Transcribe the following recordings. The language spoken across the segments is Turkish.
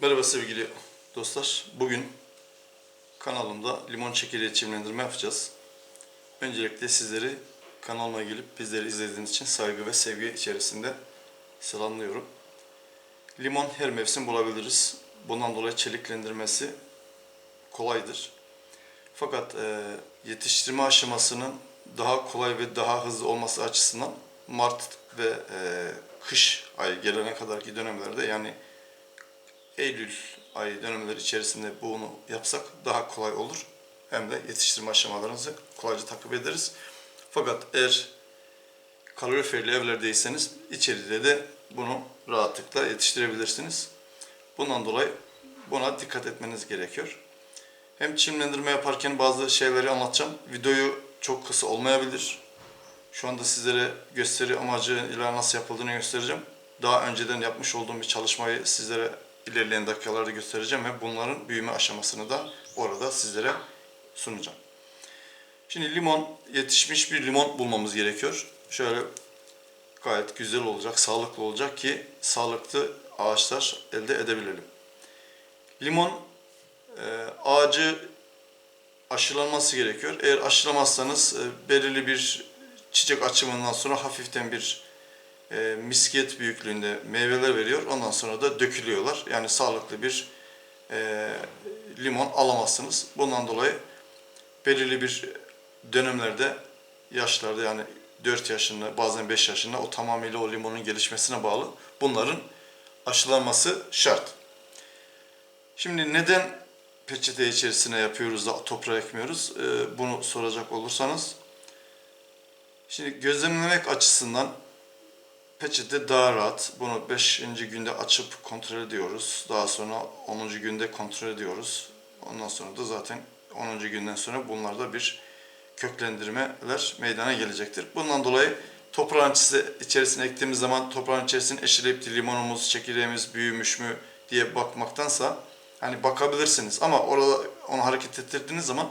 Merhaba sevgili dostlar. Bugün kanalımda limon çekirdeği çimlendirme yapacağız. Öncelikle sizleri kanalıma gelip bizleri izlediğiniz için saygı ve sevgi içerisinde selamlıyorum. Limon her mevsim bulabiliriz. Bundan dolayı çeliklendirmesi kolaydır. Fakat e, yetiştirme aşamasının daha kolay ve daha hızlı olması açısından Mart ve e, kış ayı gelene kadarki dönemlerde yani Eylül ayı dönemleri içerisinde bunu yapsak daha kolay olur. Hem de yetiştirme aşamalarınızı kolayca takip ederiz. Fakat eğer kaloriferli evlerdeyseniz içeride de bunu rahatlıkla yetiştirebilirsiniz. Bundan dolayı buna dikkat etmeniz gerekiyor. Hem çimlendirme yaparken bazı şeyleri anlatacağım. Videoyu çok kısa olmayabilir. Şu anda sizlere gösteri amacıyla nasıl yapıldığını göstereceğim. Daha önceden yapmış olduğum bir çalışmayı sizlere ilerleyen dakikalarda göstereceğim ve bunların büyüme aşamasını da orada sizlere sunacağım. Şimdi limon, yetişmiş bir limon bulmamız gerekiyor. Şöyle gayet güzel olacak, sağlıklı olacak ki sağlıklı ağaçlar elde edebilelim. Limon e, ağacı aşılanması gerekiyor. Eğer aşılamazsanız e, belirli bir çiçek açımından sonra hafiften bir e, misket büyüklüğünde meyveler veriyor. Ondan sonra da dökülüyorlar. Yani sağlıklı bir e, limon alamazsınız. Bundan dolayı belirli bir dönemlerde yaşlarda yani 4 yaşında bazen 5 yaşında o tamamıyla o limonun gelişmesine bağlı bunların aşılanması şart. Şimdi neden peçete içerisine yapıyoruz da toprağa ekmiyoruz? Ee, bunu soracak olursanız. Şimdi gözlemlemek açısından peçete daha rahat. Bunu 5. günde açıp kontrol ediyoruz. Daha sonra 10. günde kontrol ediyoruz. Ondan sonra da zaten 10. günden sonra bunlarda bir köklendirmeler meydana gelecektir. Bundan dolayı toprağın içerisine ektiğimiz zaman toprağın içerisine eşeleyip limonumuz, çekirdeğimiz büyümüş mü diye bakmaktansa hani bakabilirsiniz ama orada onu hareket ettirdiğiniz zaman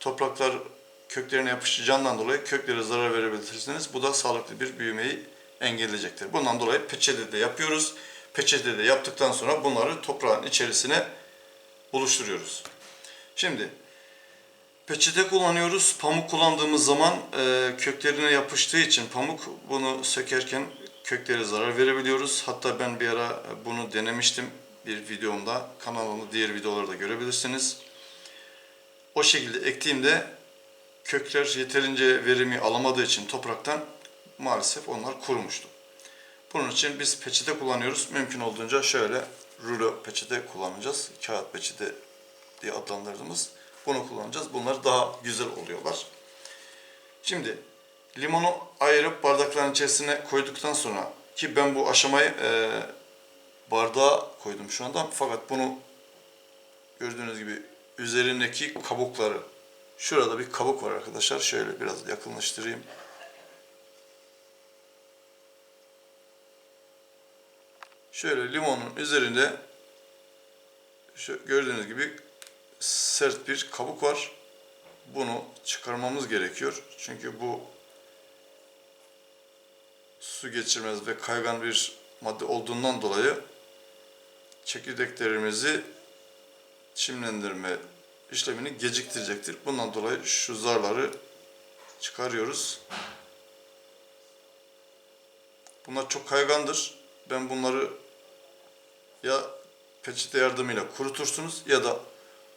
topraklar köklerine yapışacağından dolayı köklere zarar verebilirsiniz. Bu da sağlıklı bir büyümeyi engelleyecektir. Bundan dolayı peçetede yapıyoruz. Peçetede yaptıktan sonra bunları toprağın içerisine buluşturuyoruz. Şimdi peçete kullanıyoruz. Pamuk kullandığımız zaman e, köklerine yapıştığı için pamuk bunu sökerken köklere zarar verebiliyoruz. Hatta ben bir ara bunu denemiştim bir videomda. Kanalımda diğer videoları da görebilirsiniz. O şekilde ektiğimde kökler yeterince verimi alamadığı için topraktan maalesef onlar kurumuştu. Bunun için biz peçete kullanıyoruz. Mümkün olduğunca şöyle rulo peçete kullanacağız. Kağıt peçete diye adlandırdığımız bunu kullanacağız. Bunlar daha güzel oluyorlar. Şimdi limonu ayırıp bardakların içerisine koyduktan sonra ki ben bu aşamayı e, bardağa koydum şu anda fakat bunu gördüğünüz gibi üzerindeki kabukları şurada bir kabuk var arkadaşlar. Şöyle biraz yakınlaştırayım. Şöyle limonun üzerinde gördüğünüz gibi sert bir kabuk var. Bunu çıkarmamız gerekiyor. Çünkü bu su geçirmez ve kaygan bir madde olduğundan dolayı çekirdeklerimizi çimlendirme işlemini geciktirecektir. Bundan dolayı şu zarları çıkarıyoruz. Bunlar çok kaygandır. Ben bunları ya peçete yardımıyla kurutursunuz ya da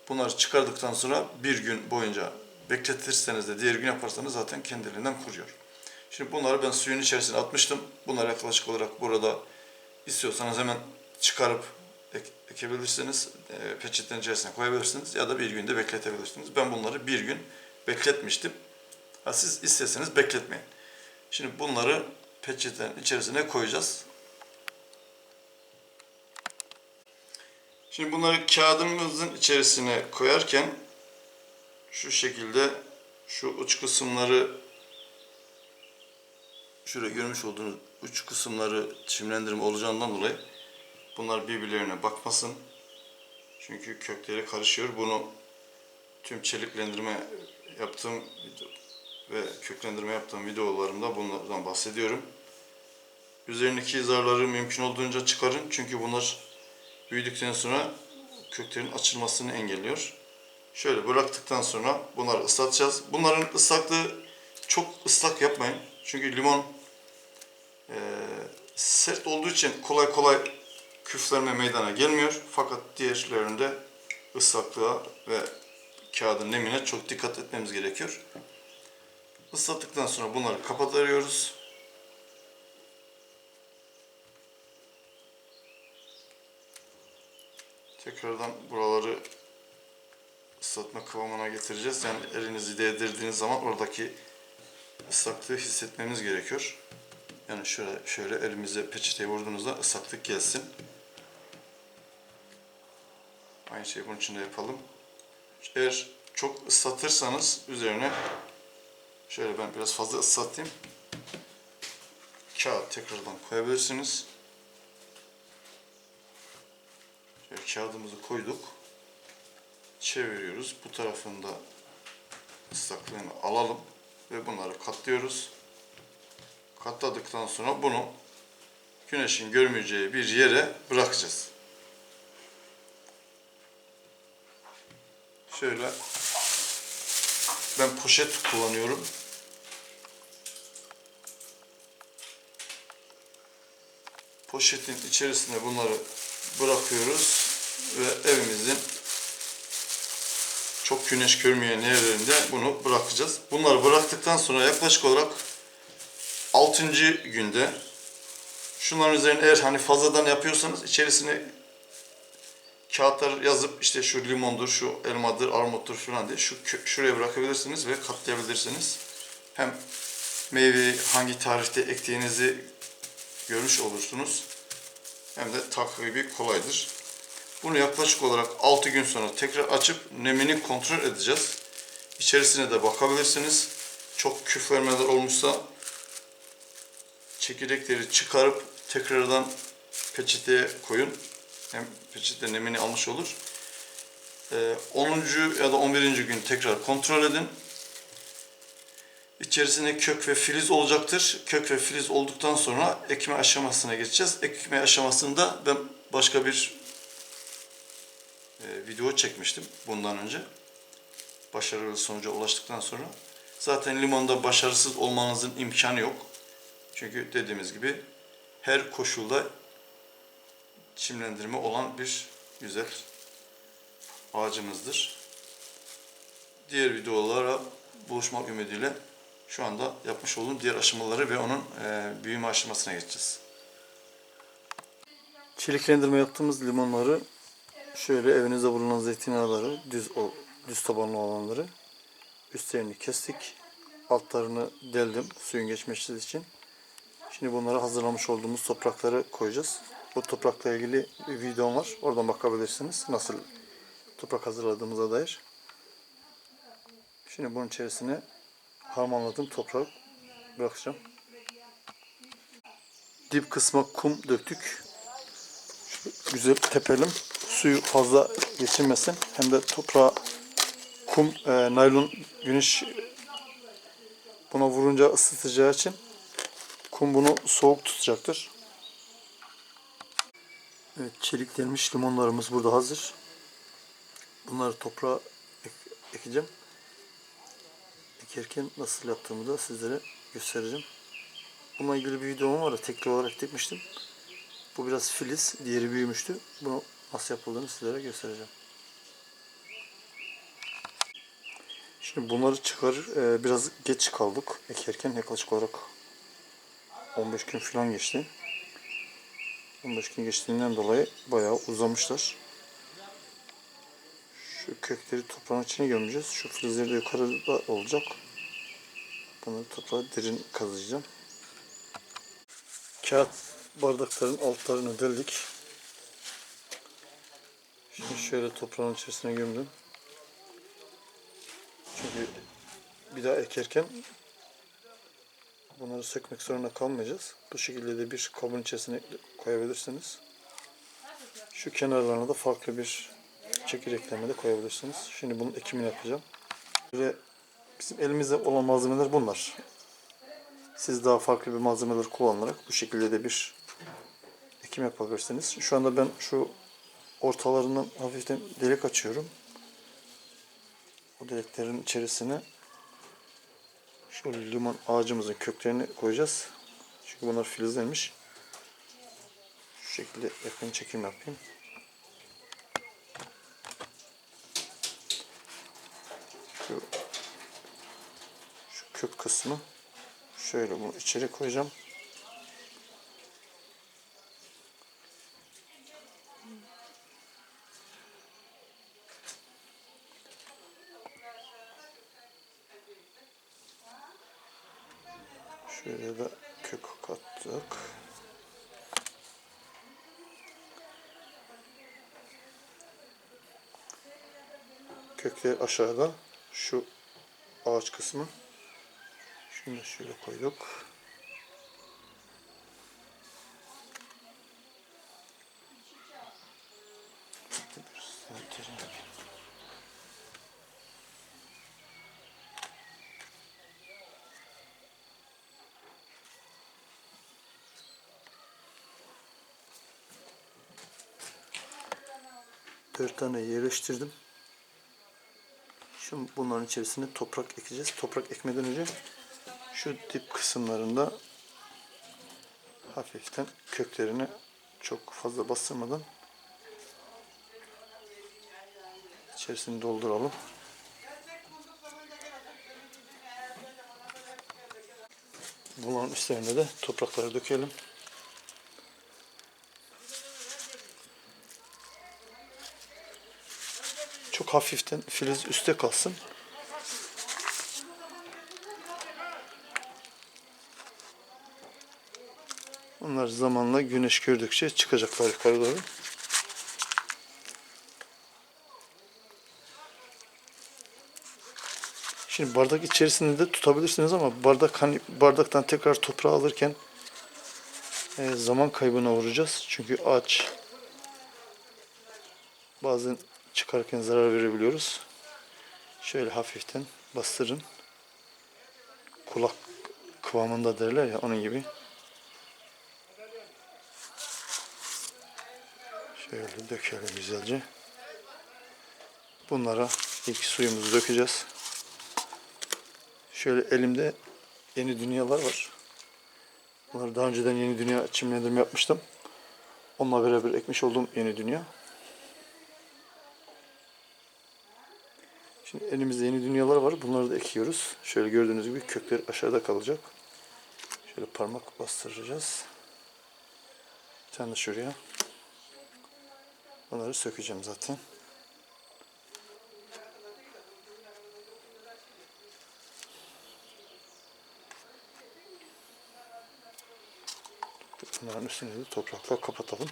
bunları çıkardıktan sonra bir gün boyunca bekletirseniz de diğer gün yaparsanız zaten kendiliğinden kuruyor. Şimdi bunları ben suyun içerisine atmıştım. Bunları yaklaşık olarak burada istiyorsanız hemen çıkarıp ek- ekebilirsiniz. E, peçetenin içerisine koyabilirsiniz ya da bir günde bekletebilirsiniz. Ben bunları bir gün bekletmiştim. Ha, siz isterseniz bekletmeyin. Şimdi bunları peçetenin içerisine koyacağız. Şimdi bunları kağıdımızın içerisine koyarken şu şekilde şu uç kısımları şurada görmüş olduğunuz uç kısımları çimlendirme olacağından dolayı bunlar birbirlerine bakmasın. Çünkü kökleri karışıyor. Bunu tüm çeliklendirme yaptığım ve köklendirme yaptığım videolarımda bunlardan bahsediyorum. Üzerindeki zarları mümkün olduğunca çıkarın. Çünkü bunlar büyüdükten sonra köklerin açılmasını engelliyor. Şöyle bıraktıktan sonra bunları ıslatacağız. Bunların ıslaklığı çok ıslak yapmayın. Çünkü limon eee, sert olduğu için kolay kolay küflenme meydana gelmiyor. Fakat diğerlerinde ıslaklığa ve kağıdın nemine çok dikkat etmemiz gerekiyor. Islattıktan sonra bunları kapatıyoruz. Tekrardan buraları ıslatma kıvamına getireceğiz. Yani elinizi değdirdiğiniz zaman oradaki ıslaklığı hissetmemiz gerekiyor. Yani şöyle şöyle elimize peçeteye vurduğunuzda ıslaklık gelsin. Aynı şeyi bunun için de yapalım. Eğer çok ıslatırsanız üzerine şöyle ben biraz fazla ıslatayım. Kağıt tekrardan koyabilirsiniz. Şöyle kağıdımızı koyduk. Çeviriyoruz. Bu tarafında ıslaklığını alalım ve bunları katlıyoruz. Katladıktan sonra bunu güneşin görmeyeceği bir yere bırakacağız. Şöyle ben poşet kullanıyorum. Poşetin içerisine bunları bırakıyoruz ve evimizin çok güneş görmeyen yerlerinde bunu bırakacağız. Bunları bıraktıktan sonra yaklaşık olarak 6. günde şunların üzerine eğer hani fazladan yapıyorsanız içerisine kağıtlar yazıp işte şu limondur, şu elmadır, armuttur falan diye şu şuraya bırakabilirsiniz ve katlayabilirsiniz. Hem meyveyi hangi tarihte ektiğinizi görmüş olursunuz. Hem de takibi kolaydır. Bunu yaklaşık olarak 6 gün sonra tekrar açıp nemini kontrol edeceğiz. İçerisine de bakabilirsiniz. Çok küflenmeler olmuşsa çekirdekleri çıkarıp tekrardan peçeteye koyun. Hem peçete nemini almış olur. Ee, 10. ya da 11. gün tekrar kontrol edin. İçerisinde kök ve filiz olacaktır. Kök ve filiz olduktan sonra ekme aşamasına geçeceğiz. Ekme aşamasında ben başka bir video çekmiştim bundan önce. Başarılı sonuca ulaştıktan sonra. Zaten limonda başarısız olmanızın imkanı yok. Çünkü dediğimiz gibi her koşulda çimlendirme olan bir güzel ağacımızdır. Diğer videolara buluşmak ümidiyle şu anda yapmış olduğum diğer aşamaları ve onun e, büyüme aşamasına geçeceğiz. Çeliklendirme yaptığımız limonları şöyle evinizde bulunan zeytinyağları düz o düz tabanlı olanları üstlerini kestik. Altlarını deldim suyun geçmesi için. Şimdi bunları hazırlamış olduğumuz toprakları koyacağız. Bu toprakla ilgili bir videom var. Oradan bakabilirsiniz. Nasıl toprak hazırladığımıza dair. Şimdi bunun içerisine harmanladığım toprağı bırakacağım. Dip kısma kum döktük. Şu güzel tepelim. Suyu fazla geçirmesin. Hem de toprağa kum, e, naylon güneş buna vurunca ısıtacağı için kum bunu soğuk tutacaktır. Evet, çeliklenmiş limonlarımız burada hazır. Bunları toprağa ek- ekeceğim. Ekerken nasıl yaptığımı da sizlere göstereceğim. Bununla ilgili bir videom var da tekli olarak dikmiştim. Bu biraz filiz, diğeri büyümüştü. Bunu nasıl yapıldığını sizlere göstereceğim. Şimdi bunları çıkarır, e, biraz geç kaldık ekerken yaklaşık olarak 15 gün falan geçti. 15 gün geçtiğinden dolayı bayağı uzamışlar. Şu kökleri toprağın içine gömeceğiz. Şu filizleri de yukarıda olacak. Bunları toprağa derin kazıyacağım. Kağıt bardakların altlarını deldik. Şimdi şöyle toprağın içerisine gömdüm. Çünkü bir daha ekerken bunları sökmek zorunda kalmayacağız. Bu şekilde de bir kabın içerisine koyabilirsiniz. Şu kenarlarına da farklı bir çekirdeklerine de koyabilirsiniz. Şimdi bunun ekimini yapacağım. Böyle bizim elimizde olan malzemeler bunlar. Siz daha farklı bir malzemeler kullanarak bu şekilde de bir ekim yapabilirsiniz. Şu anda ben şu ortalarından hafiften delik açıyorum. O deliklerin içerisine şöyle limon ağacımızın köklerini koyacağız. Çünkü bunlar filizlenmiş. Şu şekilde yakın çekim yapayım. Şu, şu kök kısmı şöyle bunu içeri koyacağım. Şöyle de kök kattık. Kökler aşağıda. Şu ağaç kısmı. Şunu şöyle koyduk. 4 tane yerleştirdim. Şimdi bunların içerisine toprak ekeceğiz. Toprak ekmeden önce şu dip kısımlarında hafiften köklerine çok fazla bastırmadan içerisini dolduralım. Bunların üstlerine de toprakları dökelim. Hafiften filiz üstte kalsın. Onlar zamanla güneş gördükçe çıkacaklar yukarı doğru. Şimdi bardak içerisinde de tutabilirsiniz ama bardak hani bardaktan tekrar toprağı alırken e, zaman kaybına uğrayacağız. Çünkü ağaç bazen çıkarken zarar verebiliyoruz. Şöyle hafiften bastırın. Kulak kıvamında derler ya onun gibi. Şöyle dökelim güzelce. Bunlara ilk suyumuzu dökeceğiz. Şöyle elimde yeni dünyalar var. Bunları daha önceden yeni dünya çimlendirme yapmıştım. Onunla beraber ekmiş olduğum yeni dünya. Şimdi elimizde yeni dünyalar var. Bunları da ekiyoruz. Şöyle gördüğünüz gibi kökler aşağıda kalacak. Şöyle parmak bastıracağız. Bir tane şuraya. Bunları sökeceğim zaten. Bunların üstünü de toprakla kapatalım.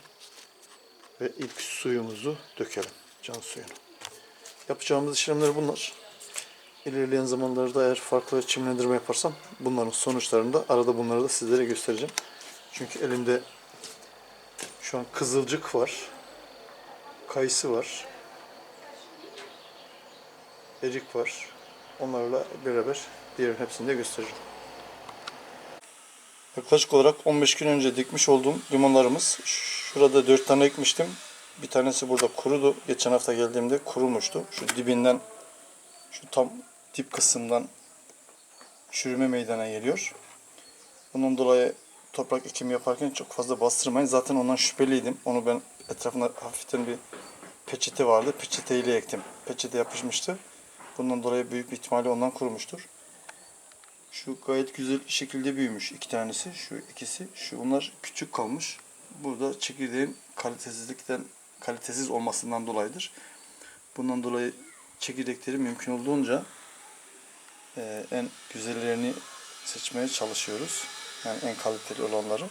Ve ilk suyumuzu dökelim. Can suyunu. Yapacağımız işlemler bunlar. İlerleyen zamanlarda eğer farklı çimlendirme yaparsam bunların sonuçlarını da arada bunları da sizlere göstereceğim. Çünkü elimde şu an kızılcık var. Kayısı var. Erik var. Onlarla beraber diğer hepsini de göstereceğim. Yaklaşık olarak 15 gün önce dikmiş olduğum limonlarımız. Şurada 4 tane ekmiştim. Bir tanesi burada kurudu. Geçen hafta geldiğimde kurumuştu. Şu dibinden, şu tam dip kısımdan çürüme meydana geliyor. Bunun dolayı toprak ekimi yaparken çok fazla bastırmayın. Zaten ondan şüpheliydim. Onu ben etrafında hafiften bir peçete vardı. Peçeteyle ektim. Peçete yapışmıştı. Bundan dolayı büyük bir ihtimalle ondan kurumuştur. Şu gayet güzel şekilde büyümüş iki tanesi. Şu ikisi. Şu bunlar küçük kalmış. Burada çekirdeğin kalitesizlikten kalitesiz olmasından dolayıdır. Bundan dolayı çekirdekleri mümkün olduğunca e, en güzellerini seçmeye çalışıyoruz. Yani en kaliteli olanları.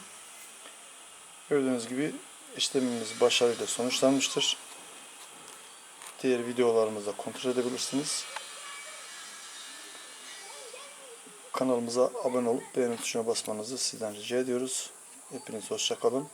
Gördüğünüz gibi işlemimiz başarıyla sonuçlanmıştır. Diğer videolarımızda kontrol edebilirsiniz. Kanalımıza abone olup beğeni tuşuna basmanızı sizden rica ediyoruz. Hepiniz hoşça kalın.